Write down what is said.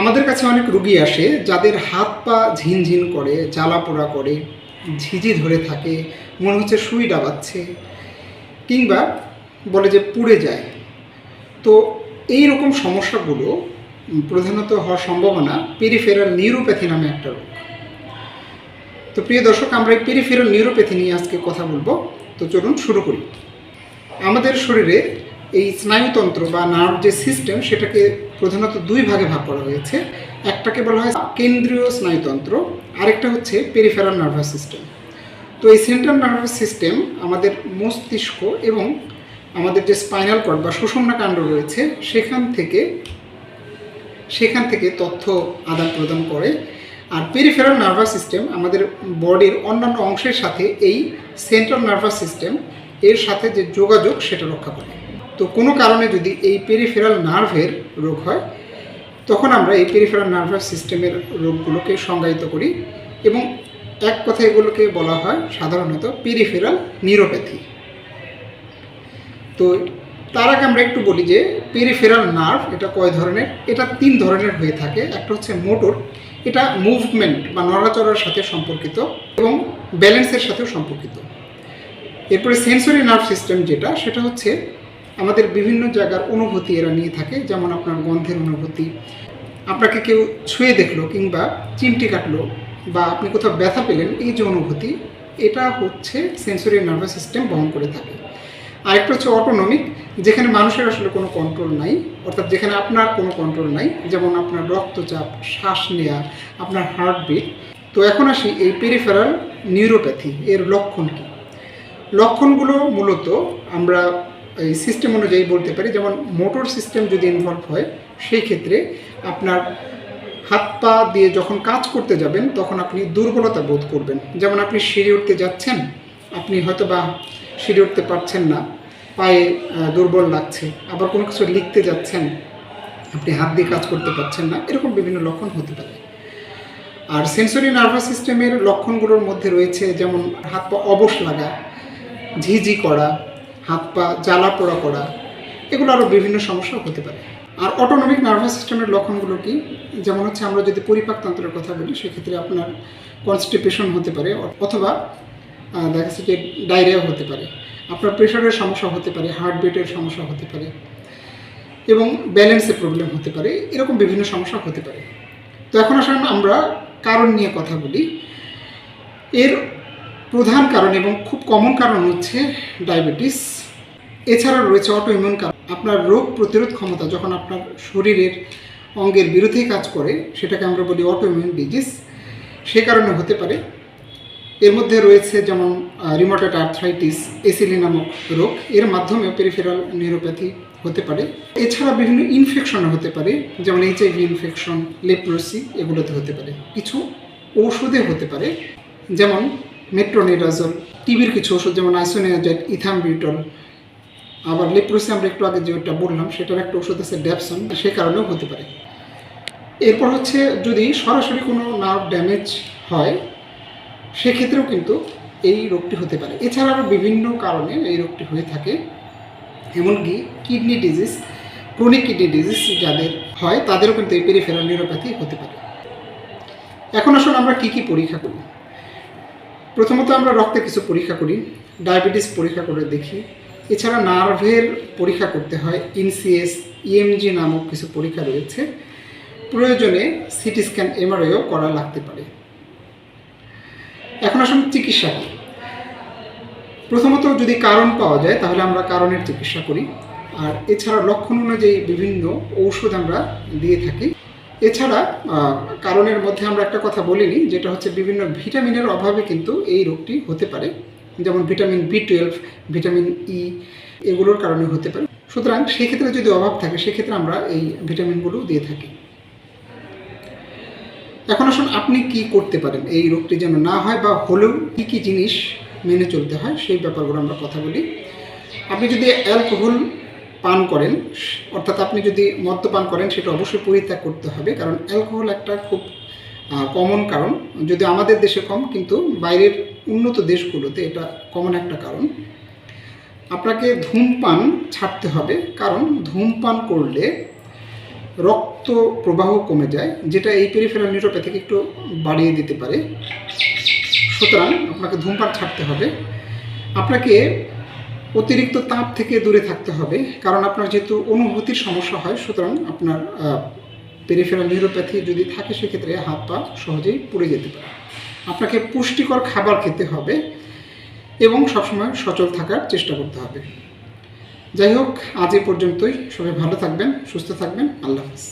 আমাদের কাছে অনেক রুগী আসে যাদের হাত পা ঝিনঝিন করে, জ্বালা পোড়া করে, ঝিঝি ধরে থাকে, মনে হচ্ছে সুই ডাবাচ্ছে কিংবা বলে যে পুড়ে যায়। তো এই রকম সমস্যাগুলো প্রধানত হওয়ার সম্ভাবনা পেরিফেরাল নিউরোপ্যাথি নামে একটা রোগ। তো প্রিয় দর্শক, আমরা এই পেরিফেরাল নিউরোপ্যাথি নিয়ে আজকে কথা বলব। তো চলুন শুরু করি। আমাদের শরীরে এই স্নায়ুতন্ত্র বা নার্ভ যে সিস্টেম সেটাকে প্রধানত দুই ভাগে ভাগ করা হয়েছে। একটাকে বলা হয় কেন্দ্রীয় স্নায়ুতন্ত্র, আরেকটা হচ্ছে পেরিফেরাল নার্ভাস সিস্টেম। তো এই সেন্ট্রাল নার্ভাস সিস্টেম আমাদের মস্তিষ্ক এবং আমাদের যে স্পাইনাল কর্ড বা সুষুম্না কাণ্ড রয়েছে, সেখান থেকে সেখান থেকে তথ্য আদান প্রদান করে। আর পেরিফেরাল নার্ভাস সিস্টেম আমাদের বডির অন্যান্য অংশের সাথে এই সেন্ট্রাল নার্ভাস সিস্টেম, এর সাথে যে যোগাযোগ, সেটা রক্ষা করে। তো কোনো কারণে যদি এই পেরিফেরাল নার্ভের রোগ হয়, তখন আমরা এই পেরিফেরাল নার্ভাস সিস্টেমের রোগগুলোকে সংজ্ঞায়িত করি এবং এক কথা এগুলোকে বলা হয় সাধারণত পেরিফেরাল নিউরোপ্যাথি তো তার আগে আমরা একটু বলি যে পেরিফেরাল নার্ভ এটা কয় ধরনের? এটা তিন ধরনের হয়ে থাকে। একটা হচ্ছে মোটর এটা মুভমেন্ট বা নড়াচড়ার সাথে সম্পর্কিত এবং ব্যালেন্সের সাথেও সম্পর্কিত। এরপরে সেন্সরি নার্ভ সিস্টেম যেটা, সেটা হচ্ছে আমাদের বিভিন্ন জায়গার অনুভূতি এরা নিয়ে থাকে, যেমন আপনার গন্ধের অনুভূতি। আপনাকে কেউ ছুঁয়ে দেখল কিংবা চিমটি কাটলো বা আপনি কোথাও ব্যথা পেলেন, এই যে অনুভূতি, এটা হচ্ছে সেন্সরি নার্ভাস সিস্টেম বহন করে থাকে। আরেকটা হচ্ছে অটোনমিক যেখানে মানুষের আসলে কোনো কন্ট্রোল নাই, অর্থাৎ যেখানে আপনার কোনো কন্ট্রোল নাই, যেমন আপনার রক্তচাপ, শ্বাস নেওয়া আপনার হার্টবিট তো এখন আসি এই পেরিফেরাল নিউরোপ্যাথি এর লক্ষণ কী? লক্ষণগুলো মূলত আমরা এই সিস্টেম অনুযায়ী বলতে পারি, যেমন মোটর সিস্টেম যদি ইনভলভ হয়, সেই ক্ষেত্রে আপনার হাত পা দিয়ে যখন কাজ করতে যাবেন, তখন আপনি দুর্বলতা বোধ করবেন। যেমন আপনি সিঁড়ি উঠতে যাচ্ছেন, আপনি হয়তো বা সিঁড়ি উঠতে পারছেন না, পায়ে দুর্বল লাগছে, আবার কোনো কিছু লিখতে যাচ্ছেন, আপনি হাত দিয়ে কাজ করতে পারছেন না, এরকম বিভিন্ন লক্ষণ হতে পারে। আর সেন্সরি নার্ভাস সিস্টেমের লক্ষণগুলোর মধ্যে রয়েছে, যেমন হাত পা অবশ লাগা, ঝিঝি করা হাত পা, জ্বালা, পোড়া করা এগুলো আরও বিভিন্ন সমস্যা হতে পারে। আর অটোনমিক নার্ভাস সিস্টেমের লক্ষণগুলো কি? যেমন হচ্ছে আমরা যদি পরিপাকতন্ত্রের কথা বলি, সেক্ষেত্রে আপনার কনস্টিপেশন হতে পারে, অথবা দেখা যাচ্ছে যে ডায়রিয়া হতে পারে। আপনার প্রেশারের সমস্যা হতে পারে হার্টবিটের সমস্যা হতে পারে, এবং ব্যালেন্সের প্রবলেম হতে পারে, এরকম বিভিন্ন সমস্যা হতে পারে। তো এখন আসলে আমরা কারণ নিয়ে কথা বলি। এর প্রধান কারণ এবং খুব কমন কারণ হচ্ছে ডায়াবেটিস এছাড়া রয়েছে অটো ইমিউন কারণ। আপনার রোগ প্রতিরোধ ক্ষমতা যখন আপনার শরীরের অঙ্গের বিরুদ্ধে কাজ করে, সেটাকে আমরা বলি অটো ইমিউন ডিজিজ সে কারণে হতে পারে। এর মধ্যে রয়েছে যেমন রিমোটেড আর্থ্রাইটিস এসিলি নামক রোগ। এর মাধ্যমে পেরিফেরাল নিউরোপ্যাথি হতে পারে। এছাড়া বিভিন্ন ইনফেকশন হতে পারে, যেমন এইচআইভি ইনফেকশন লেপ্রোসি এগুলোতে হতে পারে। কিছু ঔষধে হতে পারে। যেমন মেট্রোনিডাজল টিবির কিছু ওষুধ যেমন আইসোনিয়াজেট ইথামবিউটল আবার লেপ্রোসি আমরা একটু আগে যেটা বললাম, সেটার একটা ওষুধ আছে ড্যাপসন, সে কারণেও হতে পারে। এরপর হচ্ছে যদি সরাসরি কোনো নার্ভ ড্যামেজ হয়, সেক্ষেত্রেও কিন্তু এই রোগটি হতে পারে। এছাড়া আরও বিভিন্ন কারণে এই রোগটি হয়ে থাকে, এমনকি kidney disease, chronic kidney disease যাদের হয়, তাদেরও কিন্তু এই পেরিফেরাল নিউরোপ্যাথি হতে পারে। এখন আসলে আমরা কি কি পরীক্ষা করি। প্রথমত আমরা রক্তে কিছু পরীক্ষা করি, ডায়াবেটিস পরীক্ষা করে দেখি। এছাড়া নার্ভের পরীক্ষা করতে হয় ইনসিএস ইএমজি নামক কিছু পরীক্ষা রয়েছে। প্রয়োজনে সিটি স্ক্যান, এমআরআইও করা লাগতে পারে। এখন আসলে চিকিৎসা প্রথমত যদি কারণ পাওয়া যায়, তাহলে আমরা কারণের চিকিৎসা করি। আর এছাড়া লক্ষণ অনুযায়ী বিভিন্ন ঔষধ আমরা দিয়ে থাকি। এছাড়া কারণের মধ্যে আমরা একটা কথা বলিনি, যেটা হচ্ছে বিভিন্ন ভিটামিনের অভাবে কিন্তু এই রোগটি হতে পারে। যেমন vitamin B twelve vitamin E এগুলোর কারণে হতে পারে। সুতরাং সেক্ষেত্রে যদি অভাব থাকে, সেক্ষেত্রে আমরা এই ভিটামিনগুলো দিয়ে থাকি। এখন আসুন আপনি কি করতে পারেন? এই রোগটি যেন না হয় বা হলেও কী কী জিনিস মেনে চলতে হয়, সেই ব্যাপারগুলো আমরা কথা বলি। আপনি যদি অ্যালকোহল পান করেন, অর্থাৎ আপনি যদি মদ্যপান করেন, সেটা অবশ্যই পরিত্যাগ করতে হবে। কারণ অ্যালকোহল একটা খুব কমন কারণ। যদি আমাদের দেশে কম, কিন্তু বাইরের উন্নত দেশগুলোতে এটা কমন একটা কারণ। আপনাকে ধূমপান ছাড়তে হবে। কারণ ধূমপান করলে রক্ত প্রবাহ কমে যায়, যেটা এই পেরিফেরাল নিউরোপ্যাথিকে একটু বাড়িয়ে দিতে পারে। সুতরাং আপনাকে ধূমপান ছাড়তে হবে। আপনাকে অতিরিক্ত তাপ থেকে দূরে থাকতে হবে, কারণ আপনার যেহেতু অনুভূতির সমস্যা হয়, সুতরাং আপনার পেরিফেরাল নিউরোপ্যাথি যদি থাকে সেক্ষেত্রে হাত পা সহজেই পুড়ে যেতে পারে। আপনাকে পুষ্টিকর খাবার খেতে হবে এবং সবসময় সচল থাকার চেষ্টা করতে হবে। যাই হোক, আজ এ পর্যন্তই। সবাই ভালো থাকবেন, সুস্থ থাকবেন। আল্লাহ হাফিজ।